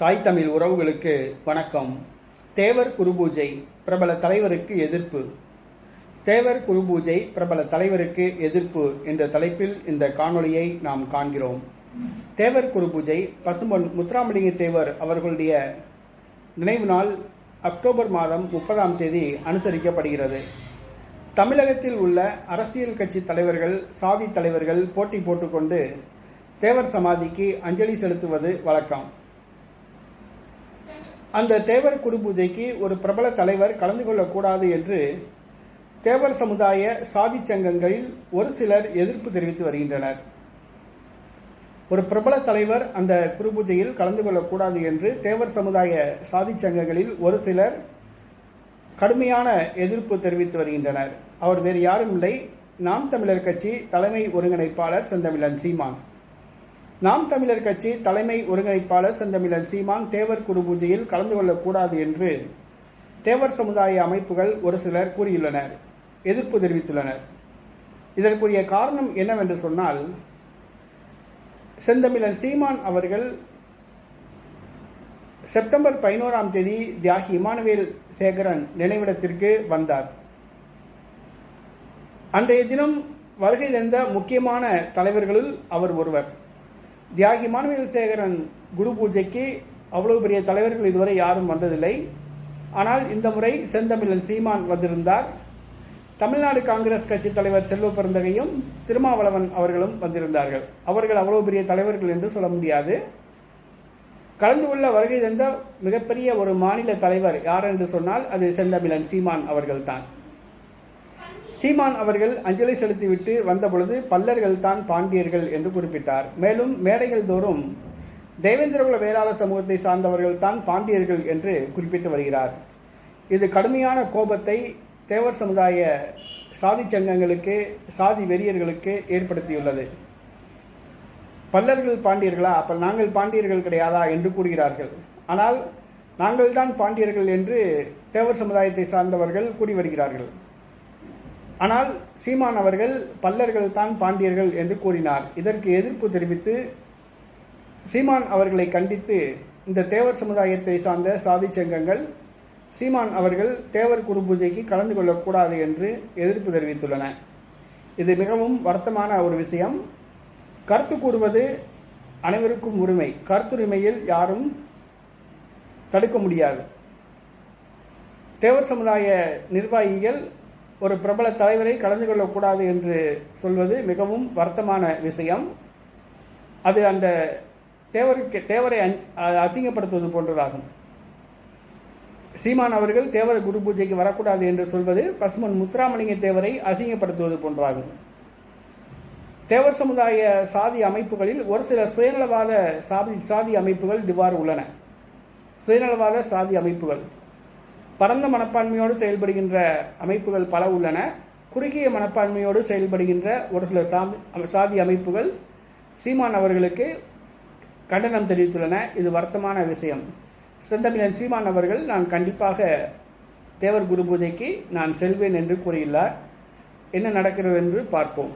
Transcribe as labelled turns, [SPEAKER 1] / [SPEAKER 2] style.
[SPEAKER 1] தாய் தமிழ் உறவுகளுக்கு வணக்கம். தேவர் குருபூஜை பிரபல தலைவருக்கு எதிர்ப்பு. தேவர் குருபூஜை பிரபல தலைவருக்கு எதிர்ப்பு என்ற தலைப்பில் இந்த காணொளியை நாம் காண்கிறோம். தேவர் குருபூஜை பசும்பொன் முத்துராமலிங்க தேவர் அவர்களுடைய நினைவு நாள் அக்டோபர் மாதம் முப்பதாம் தேதி அனுசரிக்கப்படுகிறது. தமிழகத்தில் உள்ள அரசியல் கட்சி தலைவர்கள் சாதி தலைவர்கள் போட்டி போட்டுக்கொண்டு தேவர் சமாதிக்கு அஞ்சலி செலுத்துவது வழக்கம். அந்த தேவர் குரு பூஜைக்கு ஒரு பிரபல தலைவர் கலந்து கொள்ளக்கூடாது என்று தேவர் சமுதாய சாதி சங்கங்களில் ஒரு சிலர் எதிர்ப்பு தெரிவித்து வருகின்றனர். ஒரு பிரபல தலைவர் அந்த குரு பூஜையில் கலந்து கொள்ளக்கூடாது என்று தேவர் சமுதாய சாதி சங்கங்களில் ஒரு சிலர் கடுமையான எதிர்ப்பு தெரிவித்து வருகின்றனர். அவர் வேறு யாரும் இல்லை. நாம் தமிழர் கட்சி தலைமை ஒருங்கிணைப்பாளர் செந்தமிழன் சீமான். நாம் தமிழர் கட்சி தலைமை ஒருங்கிணைப்பாளர் செந்தமிழன் சீமான் தேவர் குரு பூஜையில் கலந்து கொள்ளக்கூடாது என்று தேவர் சமுதாய அமைப்புகள் ஒரு சிலர் கூறியுள்ளனர் எதிர்ப்பு தெரிவித்துள்ளனர். இதற்குரிய காரணம் என்னவென்று சொன்னால் செந்தமிழன் சீமான் அவர்கள் செப்டம்பர் பதினோராம் தேதி தியாகி இமானுவேல் சேகரன் நினைவிடத்திற்கு வந்தார். அன்றைய தினம் வருகை தந்த முக்கியமான தலைவர்களுள் அவர் ஒருவர். தியாகி இமானுவேல் சேகரன் குரு பூஜைக்கு அவ்வளவு பெரிய தலைவர்கள் இதுவரை யாரும் வந்ததில்லை. ஆனால் இந்த முறை செந்தமிழன் சீமான் வந்திருந்தார். தமிழ்நாடு காங்கிரஸ் கட்சி தலைவர் செல்வ பிறந்தகையும் திருமாவளவன் அவர்களும் வந்திருந்தார்கள். அவர்கள் அவ்வளவு பெரிய தலைவர்கள் என்று சொல்ல முடியாது. கலந்து கொள்ள வருகை தந்த மிகப்பெரிய ஒரு மாநில தலைவர் யார் என்று சொன்னால் அது செந்தமிழன் சீமான் அவர்கள்தான். சீமான் அவர்கள் அஞ்சலி செலுத்திவிட்டு வந்த பொழுது பல்லர்கள் தான் பாண்டியர்கள் என்று குறிப்பிட்டார். மேலும் மேடைகள் தோறும் தேவேந்திரகுல வேளாளர் சமூகத்தை சார்ந்தவர்கள் தான் பாண்டியர்கள் என்று குறிப்பிட்டு வருகிறார். இது கடுமையான கோபத்தை தேவர் சமுதாய சாதி சங்கங்களுக்கு சாதி வெறியர்களுக்கு ஏற்படுத்தியுள்ளது. பல்லர்கள் பாண்டியர்களா? அப்போ நாங்கள் பாண்டியர்கள் கிடையாதா என்று கூறுகிறார்கள். ஆனால் நாங்கள் தான் பாண்டியர்கள் என்று தேவர் சமுதாயத்தை சார்ந்தவர்கள் கூறி வருகிறார்கள். ஆனால் சீமான் அவர்கள் பல்லர்கள் தான் பாண்டியர்கள் என்று கூறினார். இதற்கு எதிர்ப்பு தெரிவித்து சீமான் அவர்களை கண்டித்து இந்த தேவர் சமுதாயத்தை சார்ந்த சாதி சங்கங்கள் சீமான் அவர்கள் தேவர் குரு பூஜைக்கு கலந்து கொள்ளக்கூடாது என்று எதிர்ப்பு தெரிவித்துள்ளன. இது மிகவும் வருத்தமான ஒரு விஷயம். கருத்து கூறுவது அனைவருக்கும் உரிமை. கருத்துரிமையில் யாரும் தடுக்க முடியாது. தேவர் சமுதாய நிர்வாகிகள் ஒரு பிரபல தலைவரை கலந்து கொள்ளக்கூடாது என்று சொல்வது மிகவும் வருத்தமான விஷயம். அது அந்த தேவருக்கு தேவரை அசிங்கப்படுத்துவது போன்றதாகும். சீமான் அவர்கள் தேவர் குரு பூஜைக்கு வரக்கூடாது என்று சொல்வது பசுமன் முத்துராமலிங்க தேவரை அசிங்கப்படுத்துவது போன்றாகும் தேவர் சமுதாய சாதி அமைப்புகளில் ஒரு சில சுயநலவாத சாதி சாதி அமைப்புகள் இவ்வாறு உள்ளன. சுயநலவாத சாதி அமைப்புகள். பரந்த மனப்பான்மையோடு செயல்படுகின்ற அமைப்புகள் பல உள்ளன. குறுகிய மனப்பான்மையோடு செயல்படுகின்ற ஒரு சில சாதி அமைப்புகள் சீமான் அவர்களுக்கு கண்டனம் தெரிவித்துள்ளன. இது வருத்தமான விஷயம். செந்தமிழன் சீமான் அவர்கள் நான் கண்டிப்பாக தேவர் குரு பூஜைக்கு நான் செல்வேன் என்று கூறியுள்ளார். என்ன நடக்கிறது என்று பார்ப்போம்.